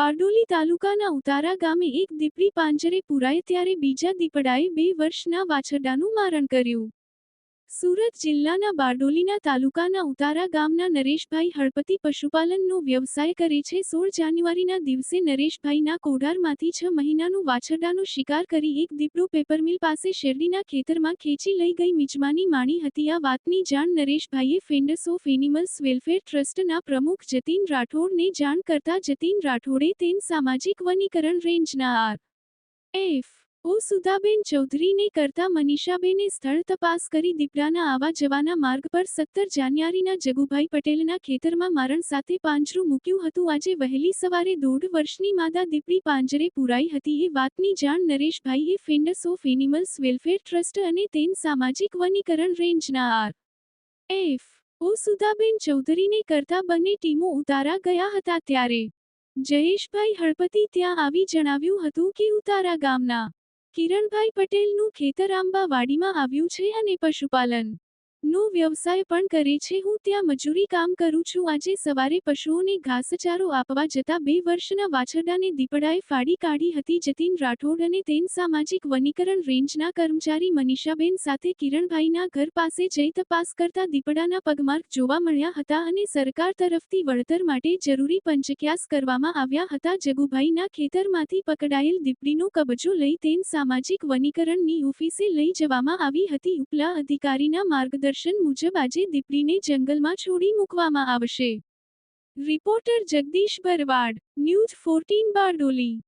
બારડોલી તાલુકાના ઉતારા ગામે એક દીપડી પાંજરે પુરાય ત્યારે બીજા દીપડાએ બે વર્ષના વાછરડાનું મારણ કર્યું. સુરત જિલ્લાના બારડોલીના તાલુકાના ઉતારા ગામના નરેશભાઈ હળપતિ પશુપાલનનો વ્યવસાય કરે છે. સોળ જાન્યુઆરીના દિવસે નરેશભાઈના કોઢારમાંથી છ મહિનાનું વાછરડાનો શિકાર કરી એક દીપડો પેપરમિલ પાસે શેરડીના ખેતરમાં ખેંચી લઈ ગઈ મિજમાની માણી હતી. આ વાતની જાણ નરેશભાઈએ ફેન્ડર્સ ઓફ એનિમલ્સ વેલફેર ટ્રસ્ટના પ્રમુખ જતીન રાઠોડને જાણ કરતા જતીન રાઠોડે તેન સામાજિક વનીકરણ રેન્જના આર. એફ. ઓ સુધાબેન ચૌધરીને કરતા મનીષાબેને સ્થળ તપાસ કરી દીપડાના આવા જવાના માર્ગ પર સત્તર જાન્યુઆરીના જગુભાઈ પટેલના ખેતરમાં મારણ સાથે પાંજરું મૂક્યું હતું. આજે વહેલી સવારે દોઢ વર્ષની માદા દીપડી પાંજરે પુરાઈ હતી. એ વાતની જાણ નરેશભાઈએ friends of animals welfare trust અને તેન સામાજિક વનીકરણ રેન્જના આર. એફ. ઓ સુધાબેન ચૌધરીને કરતા બંને ટીમો ઉતારા ગયા હતા ત્યારે જયેશભાઈ હળપતિ ત્યાં આવી જણાવ્યું હતું કે ઉતારા ગામના કિરણભાઈ પટેલનું ખેતર આંબાવાડીમાં આવ્યું છે અને પશુપાલન. નો વ્યવસાય પણ કરે છે. હું ત્યાં મજૂરી કામ કરું છું. આજે સવારે પશુઓને ઘાસચારો આપવા જતા બે વર્ષના વાછરડાને દીપડાએ ફાડી કાઢી હતી. જતીન રાઠોડ અને તેન સામાજિક વનીકરણ રેન્જના કર્મચારી મનીષાબેન સાથે કિરણભાઈના ઘર પાસે જઈ તપાસ કરતા દીપડાના પગમાર્ગ જોવા મળ્યા હતા અને સરકાર તરફથી વળતર માટે જરૂરી પંચક્યાસ કરવામાં આવ્યા હતા. જગુભાઈના ખેતરમાંથી પકડાયેલ દીપડીનો કબજો લઈ તેન સામાજિક વનીકરણની ઓફિસે લઈ જવામાં આવી હતી. ઉપલા અધિકારીના માર્ગદર્શન મુજબ આજે દીપડીને જંગલમાં છોડી મૂકવામાં આવશે. Reporter Jagdish Bharwad news fourteen Bardoli.